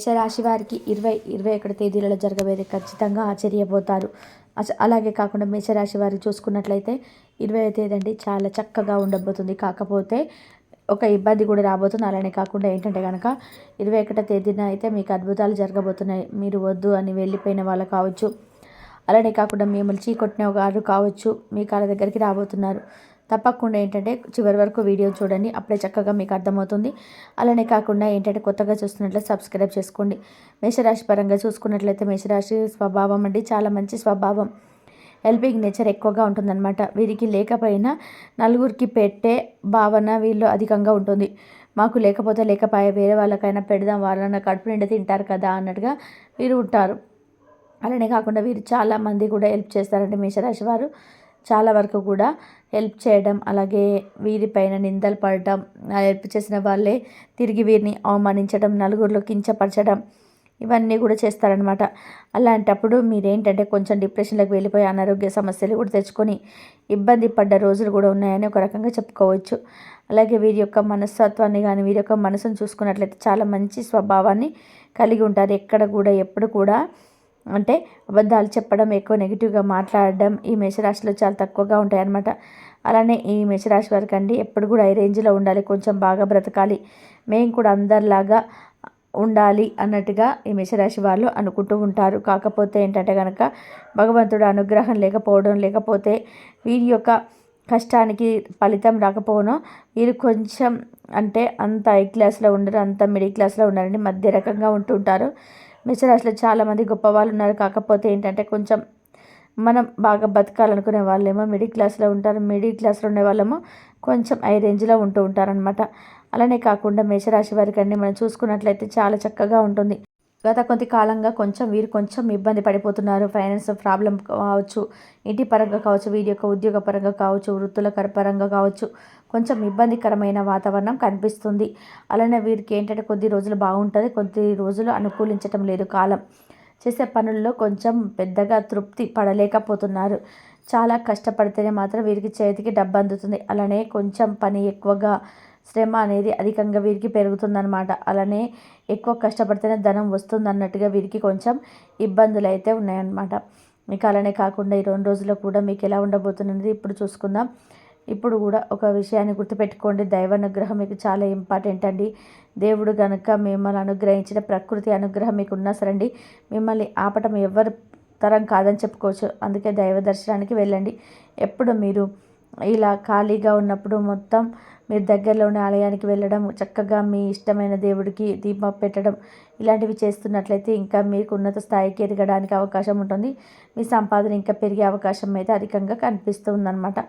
మేషరాశి వారికి ఇరవై ఇరవై ఒకటి తేదీలలో జరగబోయేది ఖచ్చితంగా ఆశ్చర్యపోతారు. అస- అలాగే కాకుండా మేషరాశి వారు చూసుకున్నట్లయితే ఇరవై తేదీ అండి చాలా చక్కగా ఉండబోతుంది. కాకపోతే ఒక ఇబ్బంది కూడా రాబోతుంది. అలానే కాకుండా ఏంటంటే కనుక ఇరవై ఒకటో తేదీన అయితే మీకు అద్భుతాలు జరగబోతున్నాయి. మీరు వద్దు అని వెళ్ళిపోయిన వాళ్ళు కావచ్చు. అలానే కాకుండా మిమ్మల్ని చీకొట్టిన వారు కావచ్చు. మీ కాళ్ళ దగ్గరికి రాబోతున్నారు. తప్పకుండా ఏంటంటే చివరి వరకు వీడియో చూడండి అప్పుడే చక్కగా మీకు అర్థమవుతుంది. అలానే కాకుండా ఏంటంటే కొత్తగా చూస్తున్నట్లయితే సబ్స్క్రైబ్ చేసుకోండి. మేషరాశి పరంగా చూసుకున్నట్లయితే మేషరాశి స్వభావం అండి చాలా మంచి స్వభావం. హెల్పింగ్ నేచర్ ఎక్కువగా ఉంటుందన్నమాట. వీరికి లేకపోయినా నలుగురికి పెట్టే భావన వీళ్ళు అధికంగా ఉంటుంది. మాకు లేకపోతే లేకపోయే వేరే వాళ్ళకైనా పెడదాం వాళ్ళన్న కడుపు నిండా తింటారు కదా అన్నట్టుగా వీరు ఉంటారు. అలానే కాకుండా వీరు చాలా మంది కూడా హెల్ప్ చేస్తారండి మేషరాశి వారు. చాలా వరకు కూడా హెల్ప్ చేయడం అలాగే వీరిపైన నిందలు పడటం ఆ హెల్ప్ చేసిన వాళ్ళే తిరిగి వీరిని అవమానించడం నలుగురిలో కించపరచడం ఇవన్నీ కూడా చేస్తారనమాట అలాంటప్పుడు మీరేంటంటే కొంచెం డిప్రెషన్లోకి వెళ్ళిపోయి అనారోగ్య సమస్యలు కూడా తెచ్చుకొని ఇబ్బంది పడ్డ రోజులు కూడా ఉన్నాయని ఒక రకంగా చెప్పుకోవచ్చు. అలాగే వీరి యొక్క మనస్తత్వాన్ని కానీ వీరి యొక్క మనసును చూసుకున్నట్లయితే చాలా మంచి స్వభావాన్ని కలిగి ఉంటారు. ఎక్కడ కూడా ఎప్పుడు కూడా అంటే అబద్ధాలు చెప్పడం ఎక్కువ నెగిటివ్గా మాట్లాడడం ఈ మేషరాశిలో చాలా తక్కువగా ఉంటాయి అన్నమాట అలానే ఈ మేషరాశి వారికి అండి ఎప్పుడు కూడా ఈ రేంజ్లో ఉండాలి కొంచెం బాగా బ్రతకాలి మేము కూడా అందరిలాగా ఉండాలి అన్నట్టుగా ఈ మేషరాశి వాళ్ళు అనుకుంటూ ఉంటారు. కాకపోతే ఏంటంటే కనుక భగవంతుడు అనుగ్రహం లేకపోవడం లేకపోతే వీరి యొక్క కష్టానికి ఫలితం రాకపోవడం వీరు కొంచెం అంటే అంత హై క్లాస్లో ఉండరు అంత మిడిల్ క్లాస్లో ఉండరండి మధ్య రకంగా ఉంటుంటారు మేషరాశిలో చాలామంది గొప్ప వాళ్ళు ఉన్నారు. కాకపోతే ఏంటంటే కొంచెం మనం బాగా బతకాలనుకునే వాళ్ళేమో మిడిల్ క్లాస్లో ఉంటారు. మిడిల్ క్లాస్లో ఉండే వాళ్ళేమో కొంచెం ఐ రేంజ్లో ఉంటూ ఉంటారనమాట అలానే కాకుండా మేషరాశి వారికి అన్ని మనం చూసుకున్నట్లయితే చాలా చక్కగా ఉంటుంది. గత కొంత కాలంగా కొంచెం వీరు కొంచెం ఇబ్బంది పడిపోతున్నారు. ఫైనాన్స్ ప్రాబ్లం కావచ్చు ఇంటి పరంగా కావచ్చు వీరి యొక్క ఉద్యోగ పరంగా కావచ్చు వృత్తుల పరంగా కావచ్చు కొంచెం ఇబ్బందికరమైన వాతావరణం కనిపిస్తుంది. అలానే వీరికి ఏంటంటే కొద్ది రోజులు బాగుంటుంది కొద్ది రోజులు అనుకూలించటం లేదు. కాలం చేసే పనుల్లో కొంచెం పెద్దగా తృప్తి పడలేకపోతున్నారు. చాలా కష్టపడితేనే మాత్రం వీరికి చేతికి డబ్బు అందుతుంది. అలానే కొంచెం పని ఎక్కువగా శ్రమ అనేది అధికంగా వీరికి పెరుగుతుందన్నమాట. అలానే ఎక్కువ కష్టపడితేనే ధనం వస్తుంది అన్నట్టుగా వీరికి కొంచెం ఇబ్బందులు అయితే ఉన్నాయన్నమాట. మీకు అలానే కాకుండా ఈ రెండు రోజుల్లో కూడా మీకు ఎలా ఉండబోతున్నది ఇప్పుడు చూసుకుందాం. ఇప్పుడు కూడా ఒక విషయాన్ని గుర్తుపెట్టుకోండి. దైవ అనుగ్రహం మీకు చాలా ఇంపార్టెంట్ అండి. దేవుడు కనుక మిమ్మల్ని అనుగ్రహించిన ప్రకృతి అనుగ్రహం మీకు ఉన్నా సరండి. మిమ్మల్ని ఆపటం ఎవరు తరం కాదని చెప్పుకోవచ్చు. అందుకే దైవ దర్శనానికి వెళ్ళండి. ఎప్పుడు మీరు ఇలా ఖాళీగా ఉన్నప్పుడు మొత్తం మీరు దగ్గరలో ఉన్న ఆలయానికి వెళ్ళడం చక్కగా మీ ఇష్టమైన దేవుడికి దీపం పెట్టడం ఇలాంటివి చేస్తున్నట్లయితే ఇంకా మీకు ఉన్నత స్థాయికి ఎదగడానికి అవకాశం ఉంటుంది. మీ సంపాదన ఇంకా పెరిగే అవకాశం అయితే అధికంగా కనిపిస్తుందన్నమాట.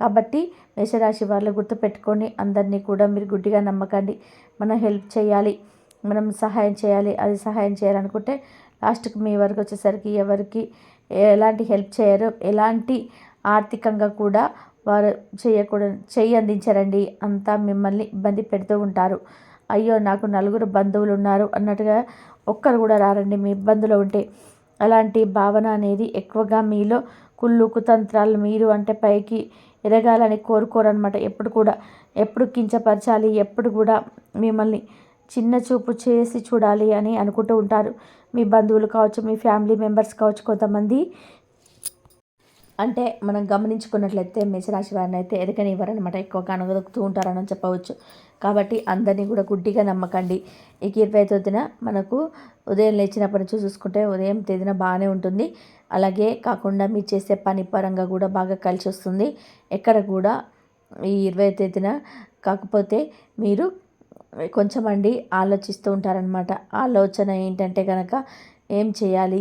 కాబట్టి మేషరాశి వాళ్ళు గుర్తుపెట్టుకొని అందరినీ కూడా మీరు గుడ్డిగా నమ్మకండి. మనం హెల్ప్ చేయాలి. మనం సహాయం చేయాలి. అది సహాయం చేయాలనుకుంటే లాస్ట్కి మీ వరకు వచ్చేసరికి ఎవరికి ఎలాంటి హెల్ప్ చేయరు. ఎలాంటి ఆర్థికంగా కూడా వారు చేయకూడదు చెయ్యి అందించరండి. అంతా మిమ్మల్ని ఇబ్బంది పెడుతూ ఉంటారు. అయ్యో నాకు నలుగురు బంధువులు ఉన్నారు అన్నట్టుగా ఒక్కరు కూడా రారండి మీ ఇబ్బందులో ఉంటే. అలాంటి భావన అనేది ఎక్కువగా మీలో కుళ్ళు కుతంత్రాలు మీరు అంటే పైకి ఎదగాలని కోరుకోరనమాట ఎప్పుడు కూడా ఎప్పుడు కించపరచాలి ఎప్పుడు కూడా మిమ్మల్ని చిన్న చూపు చేసి చూడాలి అని అనుకుంటూ ఉంటారు. మీ బంధువులు కావచ్చు మీ ఫ్యామిలీ మెంబర్స్ కావచ్చు కొంతమంది అంటే మనం గమనించుకున్నట్లయితే మేషరాశి వారిని అయితే ఎదగనివ్వరనమాట ఎక్కువగా అనగదొక్కుతూ ఉంటారని చెప్పవచ్చు. కాబట్టి అందరినీ కూడా గుడ్డిగా నమ్మకండి. ఇక ఇరవై తేదీన మనకు ఉదయం లేచినప్పటి నుంచి చూసుకుంటే ఉదయం తేదీన బాగానే ఉంటుంది. అలాగే కాకుండా మీరు చేసే పని పరంగా కూడా బాగా కలిసి వస్తుంది. ఎక్కడ కూడా ఈ ఇరవై తేదీన కాకపోతే మీరు కొంచెం అండి ఆలోచిస్తూ ఉంటారనమాట ఆలోచన ఏంటంటే కనుక ఏం చేయాలి?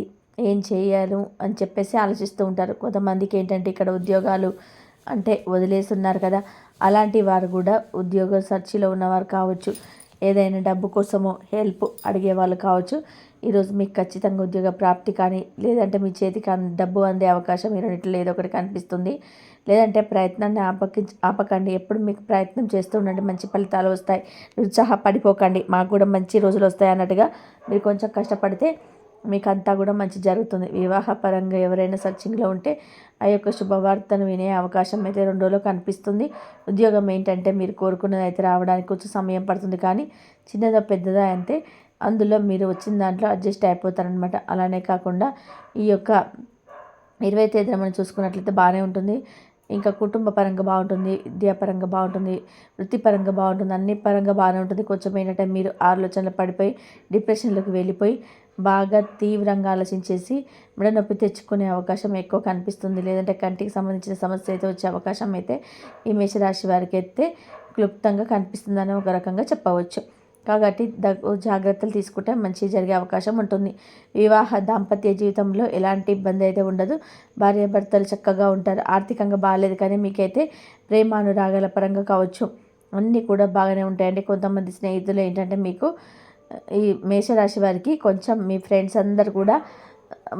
ఏం చేయాలి అని చెప్పేసి ఆలోచిస్తూ ఉంటారు. కొంతమందికి ఏంటంటే ఇక్కడ ఉద్యోగాలు అంటే వదిలేసి ఉన్నారు కదా అలాంటి వారు కూడా ఉద్యోగ సర్చిలో ఉన్నవారు కావచ్చు ఏదైనా డబ్బు కోసమో హెల్ప్ అడిగే వాళ్ళు కావచ్చు ఈరోజు మీకు ఖచ్చితంగా ఉద్యోగ ప్రాప్తి కానీ లేదంటే మీ చేతికి కానీ డబ్బు అందే అవకాశం ఈ రెండిట్లో ఏదో ఒకటి కనిపిస్తుంది. లేదంటే ప్రయత్నాన్ని ఆపకి ఆపకండి. ఎప్పుడు మీకు ప్రయత్నం చేస్తూ ఉండండి మంచి ఫలితాలు వస్తాయి. నిరుత్సాహపడిపోకండి. మాకు కూడా మంచి రోజులు వస్తాయి అన్నట్టుగా మీరు కొంచెం కష్టపడితే మీకు అంతా కూడా మంచి జరుగుతుంది. వివాహపరంగా ఎవరైనా సర్చింగ్లో ఉంటే ఆ యొక్క శుభవార్తను వినే అవకాశం అయితే రెండు కనిపిస్తుంది. ఉద్యోగం ఏంటంటే మీరు కోరుకున్నది అయితే రావడానికి కొంచెం సమయం పడుతుంది కానీ చిన్నదా పెద్దదా అంటే అందులో మీరు వచ్చిన దాంట్లో అడ్జస్ట్ అయిపోతారనమాట అలానే కాకుండా ఈ యొక్క ఇరవై తేదీన మనం చూసుకున్నట్లయితే బాగానే ఉంటుంది. ఇంకా కుటుంబ పరంగా బాగుంటుంది విద్యాపరంగా బాగుంటుంది వృత్తిపరంగా బాగుంటుంది అన్ని పరంగా బాగానే ఉంటుంది. కొంచెం ఏంటంటే మీరు ఆలోచనలు పడిపోయి డిప్రెషన్లోకి వెళ్ళిపోయి బాగా తీవ్రంగా ఆలోచించేసి మెడ నొప్పి తెచ్చుకునే అవకాశం ఎక్కువ కనిపిస్తుంది. లేదంటే కంటికి సంబంధించిన సమస్య అయితే వచ్చే అవకాశం అయితే ఈ మేషరాశి వారికి అయితే క్లుప్తంగా కనిపిస్తుందని ఒక రకంగా చెప్పవచ్చు. కాబట్టి జాగ్రత్తలు తీసుకుంటే మంచి జరిగే అవకాశం ఉంటుంది. వివాహ దాంపత్య జీవితంలో ఎలాంటి ఇబ్బంది అయితే ఉండదు. భార్యాభర్తలు చక్కగా ఉంటారు. ఆర్థికంగా బాగాలేదు కానీ మీకైతే ప్రేమానురాగాల పరంగా కావచ్చు. అన్నీ కూడా బాగానే ఉంటాయండి. కొంతమంది స్నేహితులు ఏంటంటే మీకు ఈ మేషరాశి వారికి కొంచెం మీ ఫ్రెండ్స్ అందరు కూడా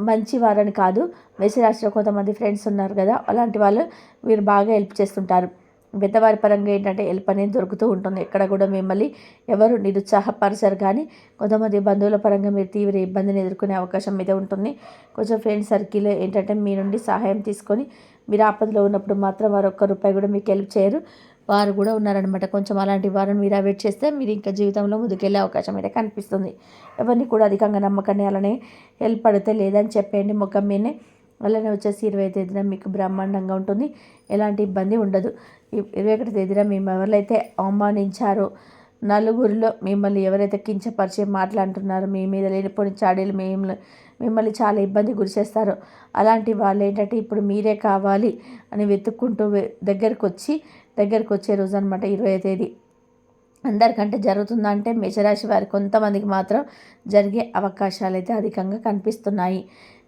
మంచి వారని కాదు. మేషరాశిలో కొంతమంది ఫ్రెండ్స్ ఉన్నారు కదా అలాంటి వాళ్ళు మీరు బాగా హెల్ప్ చేస్తుంటారు. పెద్దవారి పరంగా ఏంటంటే హెల్ప్ అనేది దొరుకుతూ ఉంటుంది. ఎక్కడ కూడా మిమ్మల్ని ఎవరు నిరుత్సాహపరచరు కానీ కొంతమంది బంధువుల పరంగా మీరు తీవ్ర ఇబ్బందిని ఎదుర్కొనే అవకాశం మీద ఉంటుంది. కొంచెం ఫ్రెండ్స్ సర్కిల్ ఏంటంటే మీ నుండి సహాయం తీసుకొని మీరు ఆపదలో ఉన్నప్పుడు మాత్రం వారు ఒక్క రూపాయి కూడా మీకు హెల్ప్ చేయరు. వారు కూడా ఉన్నారనమాట కొంచెం అలాంటి వారిని మీరు అవాయిడ్ చేస్తే మీరు ఇంకా జీవితంలో ముందుకెళ్ళే అవకాశం అయితే కనిపిస్తుంది. ఎవరిని కూడా అధికంగా నమ్మకాన్ని అలానే హెల్ప్ పడితే లేదని చెప్పేయండి ముఖం మీదనే. అలానే వచ్చేసి ఇరవై తేదీన మీకు బ్రహ్మాండంగా ఉంటుంది. ఎలాంటి ఇబ్బంది ఉండదు. ఇరవై ఒకటి తేదీన మేము ఎవరైతే అవమానించారో. నలుగురిలో మిమ్మల్ని ఎవరైతే కించపరిచే మాట్లాడుతున్నారో మీ మీద లేనిపోని చాడీలు మేము మిమ్మల్ని చాలా ఇబ్బంది గురిచేస్తారు అలాంటి వాళ్ళు ఏంటంటే ఇప్పుడు మీరే కావాలి అని వెతుక్కుంటూ దగ్గరకు వచ్చి దగ్గరకు వచ్చే రోజు అనమాట ఇరవై తేదీ. అందరికంటే జరుగుతుందంటే మేషరాశి వారి కొంతమందికి మాత్రం జరిగే అవకాశాలు అయితే అధికంగా కనిపిస్తున్నాయి.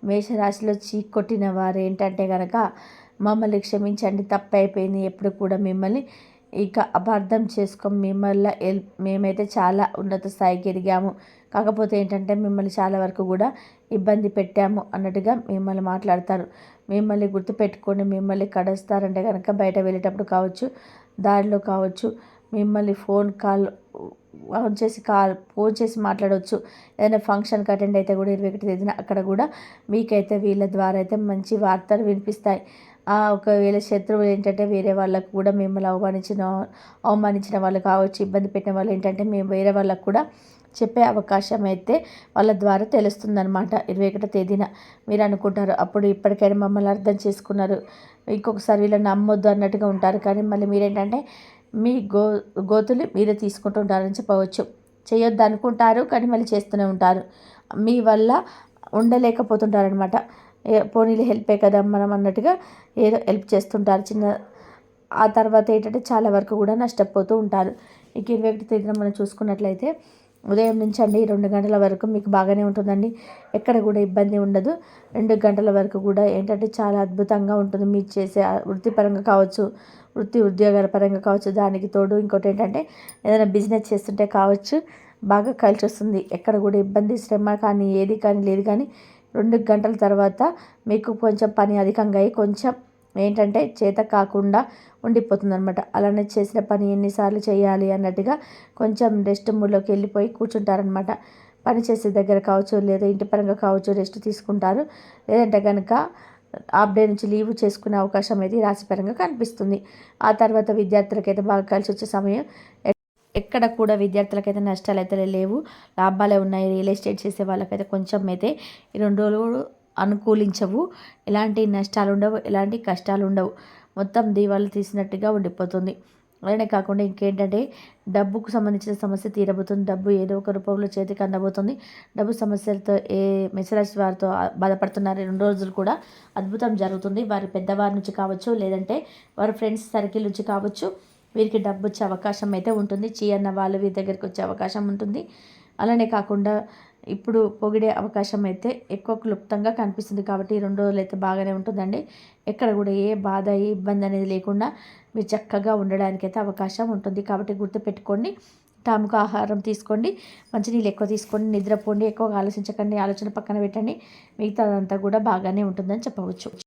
మేషరాశిలో చీకొట్టిన వారు ఏంటంటే కనుక మమ్మల్ని క్షమించండి తప్పైపోయింది. ఎప్పుడు కూడా మిమ్మల్ని ఇక అపార్థం చేసుకొని మిమ్మల్ని మేమైతే చాలా ఉన్నత స్థాయికి ఎదిగాము. కాకపోతే ఏంటంటే మిమ్మల్ని చాలా వరకు కూడా ఇబ్బంది పెట్టాము అన్నట్టుగా మిమ్మల్ని మాట్లాడతారు. మిమ్మల్ని గుర్తుపెట్టుకొని మిమ్మల్ని కడుస్తారంటే కనుక బయట వెళ్ళేటప్పుడు కావచ్చు దారిలో కావచ్చు మిమ్మల్ని ఫోన్ కాల్ ఆన్ చేసి కాల్ ఫోన్ చేసి మాట్లాడవచ్చు ఏదైనా ఫంక్షన్కి అటెండ్ అయితే కూడా ఇరవై ఒకటి తేదీన అక్కడ కూడా మీకైతే వీళ్ళ ద్వారా అయితే మంచి వార్తలు వినిపిస్తాయి. ఒకవేళ శత్రువులు ఏంటంటే వేరే వాళ్ళకు కూడా మిమ్మల్ని అవమానించిన అవమానించిన వాళ్ళు కావచ్చు ఇబ్బంది పెట్టిన వాళ్ళు ఏంటంటే మేము వేరే వాళ్ళకు కూడా చెప్పే అవకాశం అయితే వాళ్ళ ద్వారా తెలుస్తుందనమాట ఇరవై ఒకటో తేదీన మీరు అనుకుంటారు. అప్పుడు ఇప్పటికైనా మమ్మల్ని అర్థం చేసుకున్నారు. ఇంకొకసారి వీళ్ళని నమ్మొద్దు అన్నట్టుగా ఉంటారు. కానీ మళ్ళీ మీరేంటంటే మీ గో గోతులు మీరే తీసుకుంటుంటారని చెప్పవచ్చు. చేయొద్దు అనుకుంటారు. కానీ మళ్ళీ చేస్తూనే ఉంటారు. మీ వల్ల ఉండలేకపోతుంటారనమాట పోనీలు హెల్పే కదా మనం అన్నట్టుగా ఏదో హెల్ప్ చేస్తుంటారు. చిన్న ఆ తర్వాత ఏంటంటే చాలా వరకు కూడా నష్టపోతూ ఉంటారు. ఇక ఇరవై ఒకటి తేదీన మనం చూసుకున్నట్లయితే ఉదయం నుంచి అండి రెండు గంటల వరకు మీకు బాగానే ఉంటుందండి. ఎక్కడ కూడా ఇబ్బంది ఉండదు. రెండు గంటల వరకు కూడా ఏంటంటే చాలా అద్భుతంగా ఉంటుంది. మీరు చేసే వృత్తిపరంగా కావచ్చు వృత్తి ఉద్యోగాల పరంగా కావచ్చు దానికి తోడు ఇంకోటి ఏంటంటే ఏదైనా బిజినెస్ చేస్తుంటే కావచ్చు బాగా కలిసి వస్తుంది ఎక్కడ కూడా ఇబ్బంది శ్రమ కానీ ఏది కానీ లేదు కానీ రెండు గంటల తర్వాత మీకు కొంచెం పని అధికంగా అయ్యి కొంచెం ఏంటంటే చేత కాకుండా ఉండిపోతుంది అనమాట అలానే చేసిన పని ఎన్నిసార్లు చేయాలి అన్నట్టుగా కొంచెం రెస్ట్ మూడ్లోకి వెళ్ళిపోయి కూర్చుంటారనమాట పని చేసే దగ్గర కావచ్చు లేదా ఇంటి పరంగా కావచ్చు రెస్ట్ తీసుకుంటారు. లేదంటే కనుక హాఫ్ డే నుంచి లీవ్ చేసుకునే అవకాశం అయితే రాశిపరంగా కనిపిస్తుంది. ఆ తర్వాత విద్యార్థులకైతే బాగా కలిసి వచ్చే సమయం ఎక్కడ కూడా విద్యార్థులకైతే నష్టాలు అయితే లేవు. లాభాలే ఉన్నాయి. రియల్ ఎస్టేట్ చేసే వాళ్ళకైతే కొంచెం అయితే ఈ రెండు రోజులు అనుకూలించవు. ఎలాంటి నష్టాలు ఉండవు ఎలాంటి కష్టాలు ఉండవు మొత్తం దీవాలు తీసినట్టుగా ఉండిపోతుంది. అలానే కాకుండా ఇంకేంటంటే డబ్బుకు సంబంధించిన సమస్య తీరబోతుంది. డబ్బు ఏదో ఒక రూపంలో చేతికి అందబోతుంది. డబ్బు సమస్యలతో ఏ మెసరాశి వారితో బాధపడుతున్నారు రెండు రోజులు కూడా అద్భుతం జరుగుతుంది. వారి పెద్దవారి నుంచి కావచ్చు లేదంటే వారి ఫ్రెండ్స్ సర్కిల్ నుంచి కావచ్చు. వీరికి డబ్బు వచ్చే అవకాశం అయితే ఉంటుంది. చీ అన్న వాళ్ళు వీరి దగ్గరికి వచ్చే అవకాశం ఉంటుంది. అలానే కాకుండా ఇప్పుడు పొగిడే అవకాశం అయితే ఎక్కువ క్లుప్తంగా కనిపిస్తుంది కాబట్టి రెండు రోజులు అయితే బాగానే ఉంటుందండి. ఎక్కడ కూడా ఏ బాధ ఏ ఇబ్బంది అనేది లేకుండా మీరు చక్కగా ఉండడానికి అయితే అవకాశం ఉంటుంది. కాబట్టి గుర్తుపెట్టుకోండి టాముకు ఆహారం తీసుకోండి మంచినీళ్ళు ఎక్కువ తీసుకోండి నిద్రపోండి ఎక్కువగా ఆలోచించకండి ఆలోచన పక్కన పెట్టండి. మిగతాదంతా కూడా బాగానే ఉంటుందని చెప్పవచ్చు.